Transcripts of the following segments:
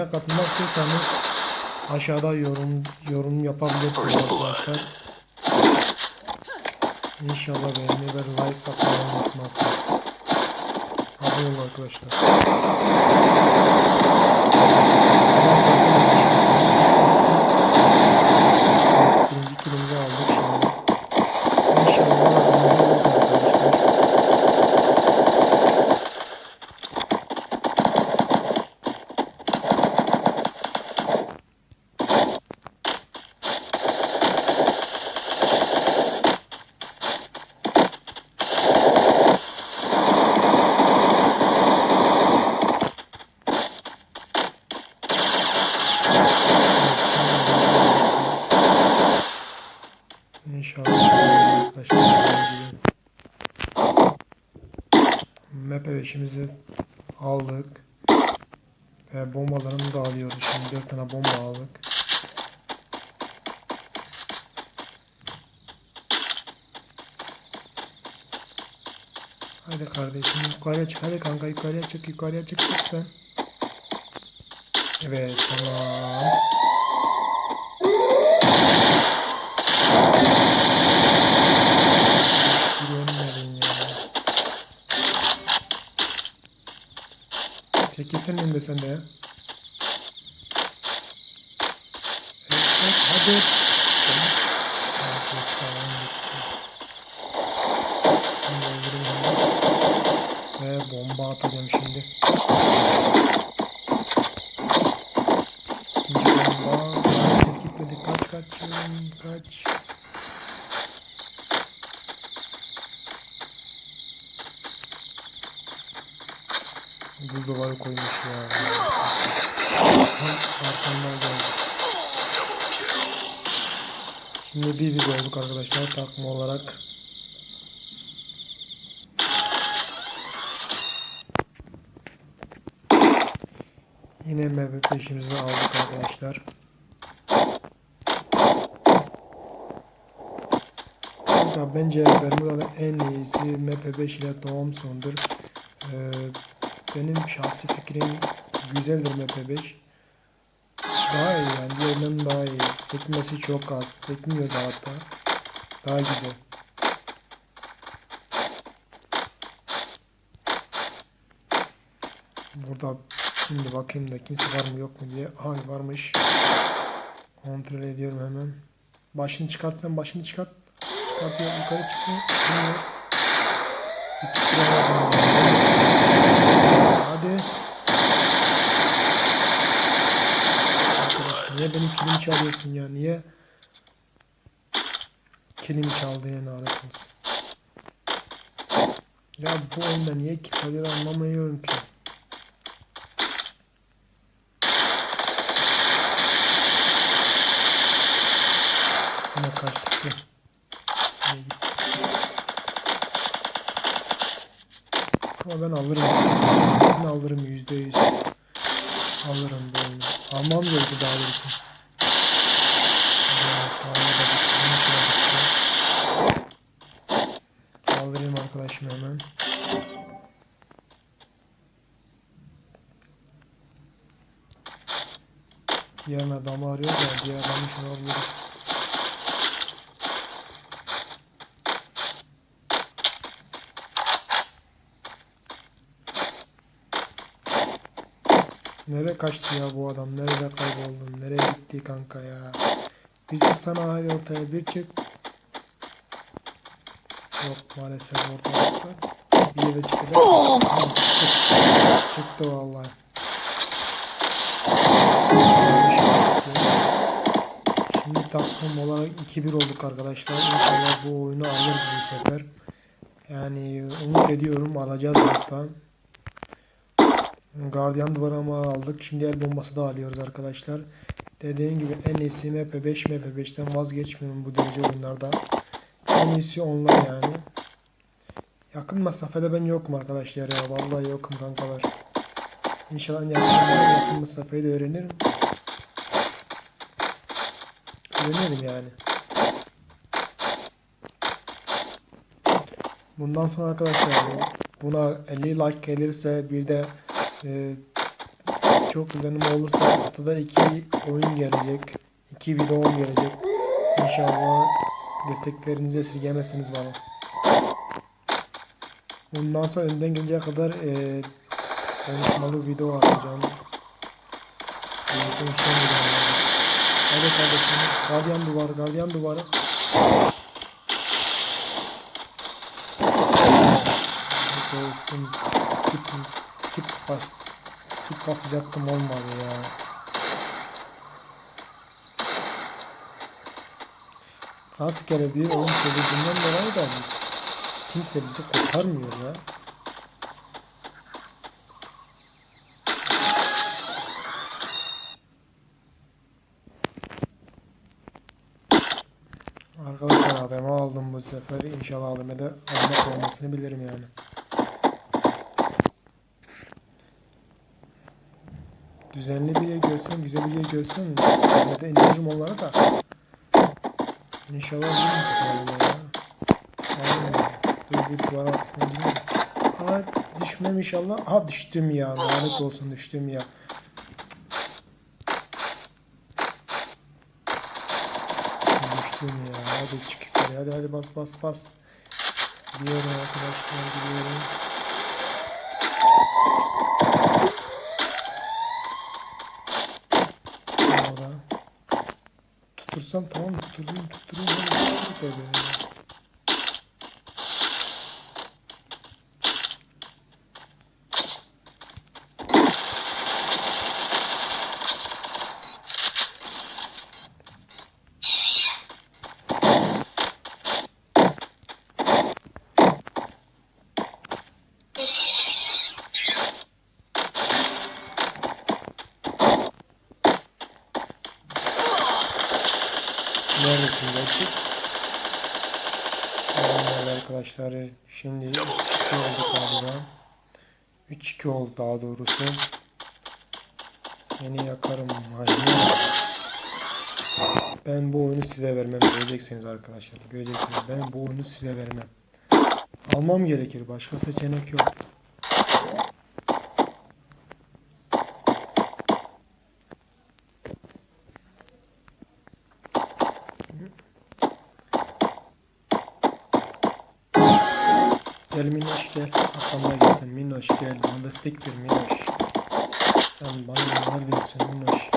Birliğime katılmak istiyorsanız aşağıda yorum yorum yapabilirsiniz arkadaşlar. İnşallah beğeni ve like atmayı unutmazsınız. Abone olun arkadaşlar. Birinci kilimizi aldık Map beşimizi aldık. Ve bombalarını da alıyoruz şimdi. 4 tane bomba aldık. Hadi kardeşim yukarıya çık. Hadi kanka yukarıya çık. Yukarıya çık. Çık sen. Evet tamam. Çekilsene önünde sen de ya. Evet, hadi. Bomba atacağım şimdi. İkinci bomba. Maalesef gitmedi. Kaç kaç. Kaç. Buzdolabı koymuş ya. Arkamdan geldi. Şimdi bir bir olduk arkadaşlar takma olarak. Yine meyve peşimizi aldık arkadaşlar. Bence Bermuda'da en iyisi MP5 ile Thompson'dur. Ee, benim şahsi fikrim güzeldir MP5. Daha iyi yani diğerinden daha iyi. Sekmesi çok az. Sekmiyor da hatta. Daha güzel. Burada şimdi bakayım da kimse var mı yok mu diye. Ay varmış. Kontrol ediyorum hemen. Başını çıkart sen başını çıkart. Çıkartıyor yukarı kilo var. Hadi. Arkadaş niye benim kilimi çalıyorsun ya? Niye kilimi çaldı ya olsun. Ya bu oyunda niye çalıyor anlamıyorum ki. Yine kaçtı. Yine gitti. Ama ben alırım. Kesin alırım yüzde yüz. Alırım bu oyunu. Almam gerekiyor daha doğrusu. Kaldırayım arkadaşım hemen. Diğer adamı arıyor da diğer adamı şunu alabiliriz. Nereye kaçtı ya bu adam? Nerede kayboldun? Nereye gitti kanka ya? Bir çıksana hadi ortaya bir çık. Yok maalesef ortalıkta. Bir yere çıkacak. Tamam, çıktı. Çıktı vallahi. Şimdi takım olarak 2-1 olduk arkadaşlar. İnşallah bu oyunu alırız bu sefer. Yani umut ediyorum alacağız hatta. Guardian duvarı ama aldık. Şimdi el bombası da alıyoruz arkadaşlar. Dediğim gibi en iyisi MP5 MP5'ten vazgeçmiyorum bu derece oyunlarda. En iyisi onlar yani. Yakın mesafede ben yokum arkadaşlar ya. Vallahi yokum kankalar. İnşallah yakın, yakın mesafeyi de öğrenirim. Öğrenirim yani. Bundan sonra arkadaşlar buna 50 like gelirse bir de e, çok izlenim olursa haftada iki oyun gelecek. iki videom gelecek. İnşallah desteklerinizi esirgemezsiniz bana. Bundan sonra önden geleceğe kadar e, konuşmalı video atacağım. Hadi kardeşim. Gardiyan duvarı, gardiyan duvarı. Olsun. Tip, tip bas. Tip basacaktım olmadı ya. Rastgele bir oyun söylediğinden dolayı da kimse bizi kurtarmıyor ya. Arkadaşlar AVM aldım bu sefer. İnşallah AVM'de almak olmasını bilirim yani. Düzenli bir yer görsem, güzel bir yer görsem AVM'de indiririm onları da. İnşallah ya. Aynen. Dur bir duvar arkasına gidiyorum. Ha düşmem inşallah. Ha düştüm ya. Lanet olsun düştüm ya. Düştüm ya. Hadi çık yukarı. Hadi hadi bas bas bas. Gidiyorum arkadaşlar gidiyorum. Sonra tutursam tamam tutturdum tutturdum. Hadi Neredesin gerçek? Merhaba arkadaşlar. Şimdi 3-2 oldu galiba. 3-2 oldu daha doğrusu. Seni yakarım Mahir. Ben bu oyunu size vermem. Göreceksiniz arkadaşlar. Göreceksiniz. Ben bu oyunu size vermem. Almam gerekir. Başka seçenek yok. Gel Minnoş gel. Arkamda gel sen Minnoş gel. Bana destek ver Minnoş. Sen bana neler veriyorsun Minnoş.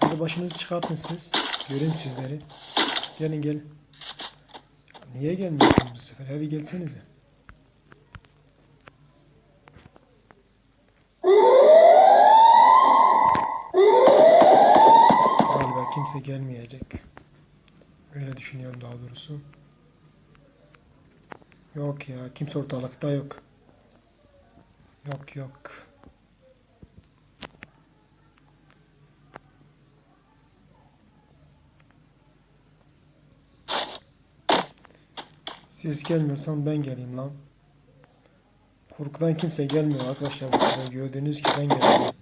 Hadi başınızı çıkartın siz. Göreyim sizleri. Gelin gel. Niye gelmiyorsun bu sefer? Hadi gelsenize. Galiba kimse gelmeyecek. Öyle düşünüyorum daha doğrusu. Yok ya kimse ortalıkta yok. Yok yok. Siz gelmiyorsan ben geleyim lan. Korkudan kimse gelmiyor arkadaşlar gördüğünüz gibi ben geldim.